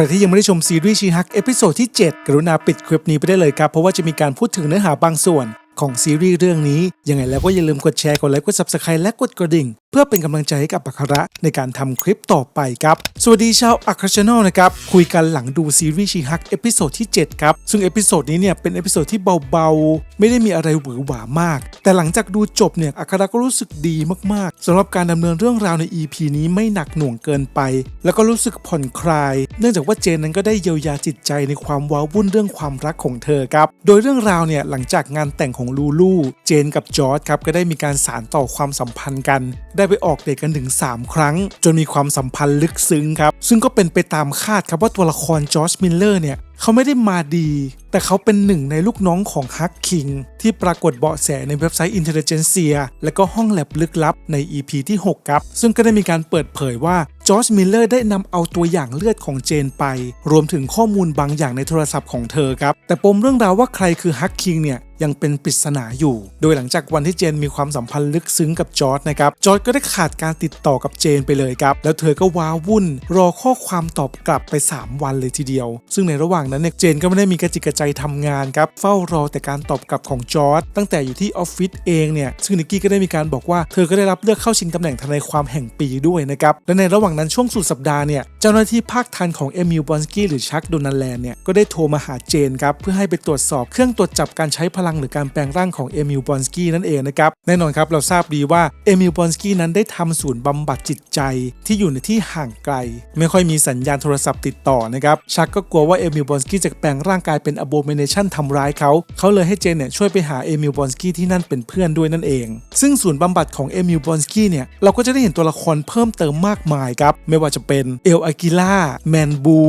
รที่ยังไม่ได้ชมซีรีส์ชีฮักเอพิโซดที่ 7 กรุณาปิดคลิปนี้ไปได้เลยครับ เพราะว่าจะมีการพูดถึงเนื้อหาบางส่วน ของซีรีส์เรื่องนี้ ยังไงแล้วก็อย่าลืมกดแชร์ กดไลค์ กด subscribe และกดกระดิ่ง เพื่อเป็นกำลังใจให้กับอัคระในการทำคลิปต่อไปครับ สวัสดีชาวอัครชแนลนะครับ คุยกันหลังดูซีรีส์ชีฮักเอพิโซดที่ 7 ครับ ซึ่งเอพิโซดนี้เนี่ยเป็นเอพิโซดที่เบาๆ ไม่ได้มีอะไรหวือหวามาก แต่หลังจากดูจบเนี่ยอัคระก็รู้สึกดีมากๆสำหรับการดำเนินเรื่องราวใน EP นี้ไม่หนักหน่วงเกินไป แล้วก็รู้สึกผ่อนคลาย เนื่องจากว่าเจนนั้นก็ได้เยียวยาจิตใจในความว้าวุ่นเรื่องความรักของเธอครับ โดยเรื่องราวเนี่ยหลังจากงานแต่งของลูลูเจนกับจอร์ดครับก็ได้มีการสานต่อความสัมพันธ์กัน ได้ไปออกเดทกันถึง 3 ครั้ง จนมีความสัมพันธ์ลึกซึ้งครับ ซึ่งก็เป็นไปตามคาดครับว่าตัวละครจอร์จมิลเลอร์เนี่ยเขาไม่ได้มาดี แต่เขาเป็นหนึ่งในลูกน้องของฮักคิงที่ปรากฏเบาะแสในเว็บไซต์ Intelligentsia และก็ห้องแลบลึกลับใน EP ที่ 6 ครับ ซึ่งก็ได้มีการเปิดเผยว่าจอร์จมิลเลอร์ได้นำเอาตัวอย่างเลือดของเจนไป รวมถึงข้อมูลบางอย่างในโทรศัพท์ของเธอครับ แต่ปมเรื่องราวว่าใครคือฮักคิงเนี่ย ยังเป็นปริศนาอยู่ โดยหลังจากวันที่เจนมีความสัมพันธ์ลึกซึ้งกับจอร์ดนะครับ จอร์ดก็ได้ขาดการติดต่อกับเจนไปเลยครับ แล้วเธอก็ว้าวุ่น รอข้อความตอบกลับไป 3 วันเลยทีเดียว ซึ่งในระหว่างนั้นเนี่ยเจนก็ไม่ได้มีกระจิกกระใจทำงานครับ เฝ้ารอแต่การตอบกลับของจอร์ดตั้งแต่อยู่ที่ออฟฟิศเองเนี่ย ซึ่งนิกกี้ก็ได้มีการบอกว่าเธอก็ได้รับเลือกเข้าชิงตำแหน่งทนายความแห่งปีด้วยนะครับ และในระหว่างนั้นช่วงสุดสัปดาห์เนี่ย เจ้าหน้าที่ภาคทันของเอมิลบอนสกี้หรือชักโดนัลแลนเนี่ย ก็ได้โทรมาหาเจนครับ เพื่อให้ไปตรวจสอบเครื่องตรวจจับการใช้พลังหรือการแปลงร่างของเอมิลบอนสกี้นั่นเองนะครับแน่นอนครับเราทราบดีว่าเอมิลบอนสกี้นั้นได้ทำศูนย์บำบัดจิตใจที่อยู่ในที่ห่างไกล ไม่ค่อยมีสัญญาณโทรศัพท์ติดต่อนะครับชักก็กลัวว่าเอมิลบอนสกี้จะแปลงร่างกายเป็นอโบเมเนชั่นทำร้ายเขาเขาเลยให้เจนเนี่ยช่วยไปหาเอมิลบอนสกี้ที่นั่นเป็นเพื่อนด้วยนั่นเอง ซึ่งศูนย์บำบัดของเอมิลบอนสกี้เนี่ยเราก็จะได้เห็นตัวละครเพิ่มเติมมากมายครับไม่ว่าจะเป็นเอลอากิล่าแมนบู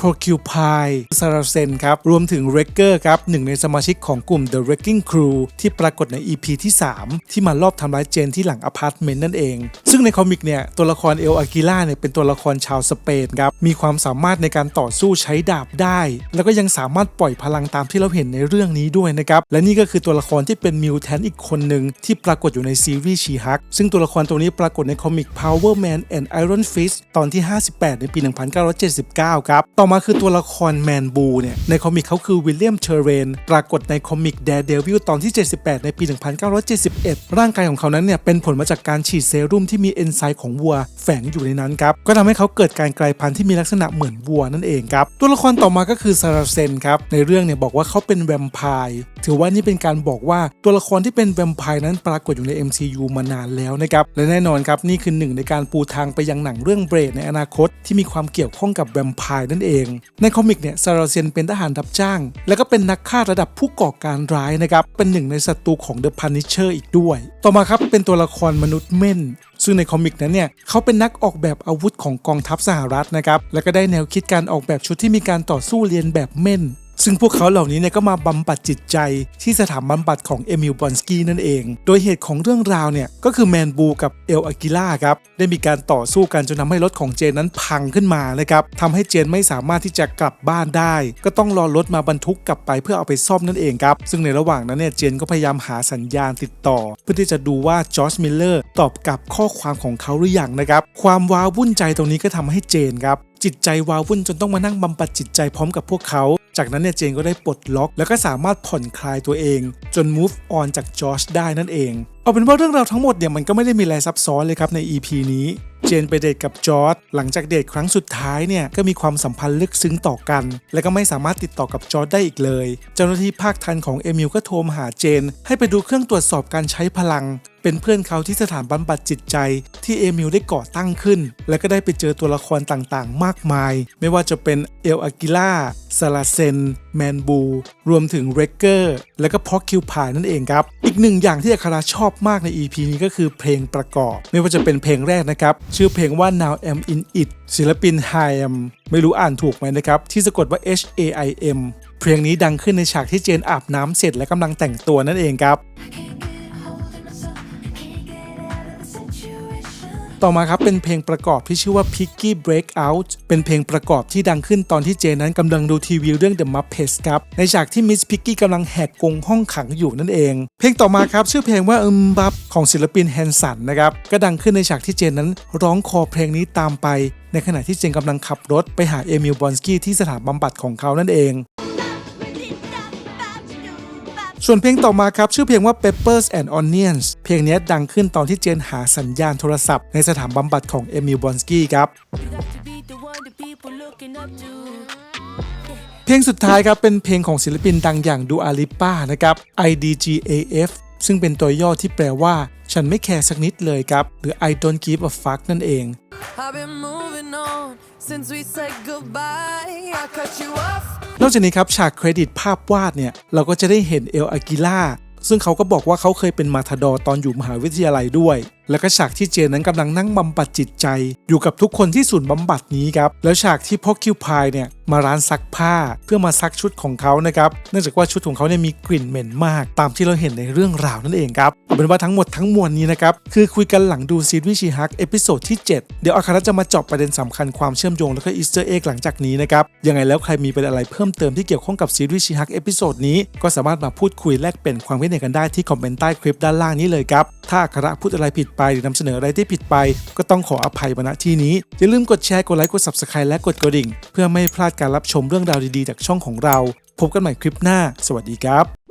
Porcupine ซาราเซนครับ รวมถึง r e g g e r ครับหนึ่งในสมาชิกของกลุ่ม The Wrecking Crew ที่ปรากฏใน EP ที่ 3 ที่มารอบทำร้ายเจนที่หลังอพาร์ตเมนต์นั่นเอง ซึ่งในคอมิกเนี่ย ตัวละครเอลอากิล่าเนี่ยเป็นตัวละครชาวสเปนครับ มีความสามารถในการต่อสู้ใช้ดาบได้ แล้วก็ยังสามารถปล่อยพลังตามที่เราเห็นในเรื่องนี้ด้วยนะครับ และนี่ก็คือตัวละครที่เป็นมิวแทนอีกคนหนึ่งที่ปรากฏอยู่ในซีรีส์ชีฮักซึ่งตัวละครตัวนี้ปรากฏในคอมิก Power Man and Iron Fist ตอนที่ 58 ในปี 1979 ครับต่อมาคือตัวละครแมนบูเนี่ย ในคอมิกเขาคือวิลเลียมเชอร์เรนปรากฏในคอมิก Daredevil ตอนที่ 78 ในปี 1971 ร่างกายของเขานั้นเนี่ย เป็นผลมาจากการฉีดเซรุ่มที่มีเอนไซม์ของวัวแฝงอยู่ในนั้นครับ ก็ทำให้เขาเกิดการกลายพันธุ์ที่มีลักษณะเหมือนวัวนั่นเองครับ ตัวละครต่อมาก็คือซาราเซนครับในเรื่องเนี่ยบอกว่าเขาเป็นแวมไพร์ถือว่านี่เป็นการบอกว่าตัวละครที่เป็นแวมไพร์นั้นปรากฏอยู่ใน MCU มานานแล้วนะครับและแน่นอนครับนี่คือหนึ่งในการปูทางไปยังหนังเรื่องเบรดในอนาคตที่มีความเกี่ยวข้องกับแวมไพร์นั่นเองในคอมิกเนี่ยซาราเซนเป็นทหารรับจ้าง และก็เป็นนักฆ่าระดับผู้ก่อการร้ายนะครับ เป็นหนึ่งในศัตรูของ The Punisher อีกด้วย ต่อมาครับเป็นตัวละครมนุษย์เม่นซึ่งในคอมิกนั้นเนี่ยเขาเป็นนักออกแบบอาวุธของกองทัพสหรัฐนะครับ แล้วก็ได้แนวคิดการออกแบบชุดที่มีการต่อสู้เรียนแบบเม่น ซึ่งพวกเขาเหล่านี้เนี่ยก็มาบำบัดจิตใจที่สถานบำบัดของเอมิลบอนสกี้นั่นเอง โดยเหตุของเรื่องราวเนี่ยก็คือแมนบูกับเอลอากิล่าครับได้มีการต่อสู้กันจนทำให้รถของเจนนั้นพังขึ้นมานะครับทำให้เจนไม่สามารถที่จะกลับบ้านได้ ก็ต้องรอรถมาบรรทุกกลับไปเพื่อเอาไปซ่อมนั่นเองครับซึ่งในระหว่างนั้นเนี่ยเจนก็พยายามหาสัญญาณติดต่อ เพื่อที่จะดูว่าจอร์จมิลเลอร์ตอบกลับข้อความของเขาหรือยังนะครับความว้าวุ่นใจตรงนี้ก็ทำให้เจนครับ จิตใจวาวุ่นจนต้องมานั่งบำบัดจิตใจพร้อมกับพวกเขา จากนั้นเนี่ยเจนก็ได้ปลดล็อก แล้วก็สามารถผ่อนคลายตัวเอง จน move on จากจอร์จได้นั่นเอง เอาเป็นว่าเรื่องราวทั้งหมดเนี่ยมันก็ไม่ได้มีอะไรซับซ้อนเลยครับใน EP นี้เจนไปเดทกับจอร์ดหลังจากเดทครั้งสุดท้ายเนี่ยก็มีความสัมพันธ์ลึกซึ้งต่อกัน และก็ไม่สามารถติดต่อกับจอร์ดได้อีกเลย เจ้าหน้าที่ภาคทันของเอมิลก็โทรมาหาเจน ให้ไปดูเครื่องตรวจสอบการใช้พลัง เป็นเพื่อนเขาที่สถานบำบัดจิตใจ ที่เอมิลได้ก่อตั้งขึ้น และก็ได้ไปเจอตัวละครต่างๆ มากมาย ไม่ว่าจะเป็นเอลอากิล่าซาลาเซน แมนบู รวมถึงเรกเกอร์ และก็พอคิวพายนั่นเองครับ อีกหนึ่งอย่างที่อัคราชอบมากใน EP นี้ก็คือเพลงประกอบ ไม่ว่าจะเป็นเพลงแรกนะครับ ชื่อเพลงว่า Now I'm in it ศิลปิน h i m ไม่รู้อ่านถูกไหมนะครับ ที่สะกดว่า H A I M เพลงนี้ดังขึ้นในฉากที่เจนอาบน้ำเสร็จและกำลังแต่งตัวนั่นเองครับ ต่อมาครับเป็นเพลงประกอบที่ชื่อว่า Piggy Breakout เป็นเพลงประกอบที่ดังขึ้นตอนที่เจนนั้นกำลังดูทีวีเรื่อง The Muppets ครับ ในฉากที่มิสพิกกี้กำลังแหกกรงห้องขังอยู่นั่นเอง เพลงต่อมาครับชื่อเพลงว่าอืมบับของศิลปินแฮนสันนะครับ ก็ดังขึ้นในฉากที่เจนนั้นร้องคอเพลงนี้ตามไป ในขณะที่เจนกำลังขับรถไปหาเอมิลบอนสกี้ที่สถานบำบัดของเขานั่นเอง ส่วนเพลงต่อมาครับ ชื่อเพลงว่า Peppers and Onions เพลงนี้ดังขึ้นตอนที่เจนหาสัญญาณโทรศัพท์ในสถานบำบัดของเอมิลบอนสกี้ครับเพลงสุดท้ายครับเป็นเพลงของศิลปินดังอย่างดูอาลิป้านะครับ IDGAF ซึ่งเป็นตัวย่อที่แปลว่า ฉันไม่แคร์สักนิดเลยครับ หรือ I don't give a fuck นั่นเอง I've been moving on since we said goodbye. I cut you off. นอกจากนี้ครับฉากเครดิตภาพวาดเนี่ย เราก็จะได้เห็นเอลอากิล่าซึ่งเขาก็บอกว่าเขาเคยเป็นมาทาดอร์ตอนอยู่มหาวิทยาลัยด้วย แล้วก็ฉากที่เจนนั้นกำลังนั่งบำบัดจิตใจ อยู่กับทุกคนที่ศูนย์บำบัดนี้ครับ แล้วฉากที่พ่อคิวพายเนี่ยมาร้านซักผ้าเพื่อมาซักชุดของเขานะครับ เนื่องจากว่าชุดของเขาเนี่ยมีกลิ่นเหม็นมาก ตามที่เราเห็นในเรื่องราวนั่นเองครับเป็นว่าทั้งหมดทั้งมวลนี้นะครับ คือคุยกันหลังดูซีรีส์ชีฮักเอพิโซดที่ 7 เดี๋ยวอาคาระจะมาเจาะประเด็นสำคัญความเชื่อมโยง แล้วก็อีสเตอร์เอ็กหลังจากนี้นะครับ ยังไงแล้วใครมีประเป็นอะไรเพิ่มเติมที่เกี่ยวข้องกับซีรีส์ชีฮักเอพิโซดนี้ก็สามารถมาพูดคุยแลกเปลี่ยนความคิดเห็นกันได้ที่คอมเมนต์ใต้คลิปด้านล่างนี้เลยครับถ้าอาคาระพูดอะไรผิดไปหรือนำเสนออะไรที่ผิดไป ก็ต้องขออภัยมาณที่นี้ อย่าลืมกดแชร์กดไลค์กด subscribe และกดกระดิ่ง เพื่อไม่พลาดการรับชมเรื่องราวดีๆ จากช่องของเรา พบกันใหม่คลิปหน้า สวัสดีครับ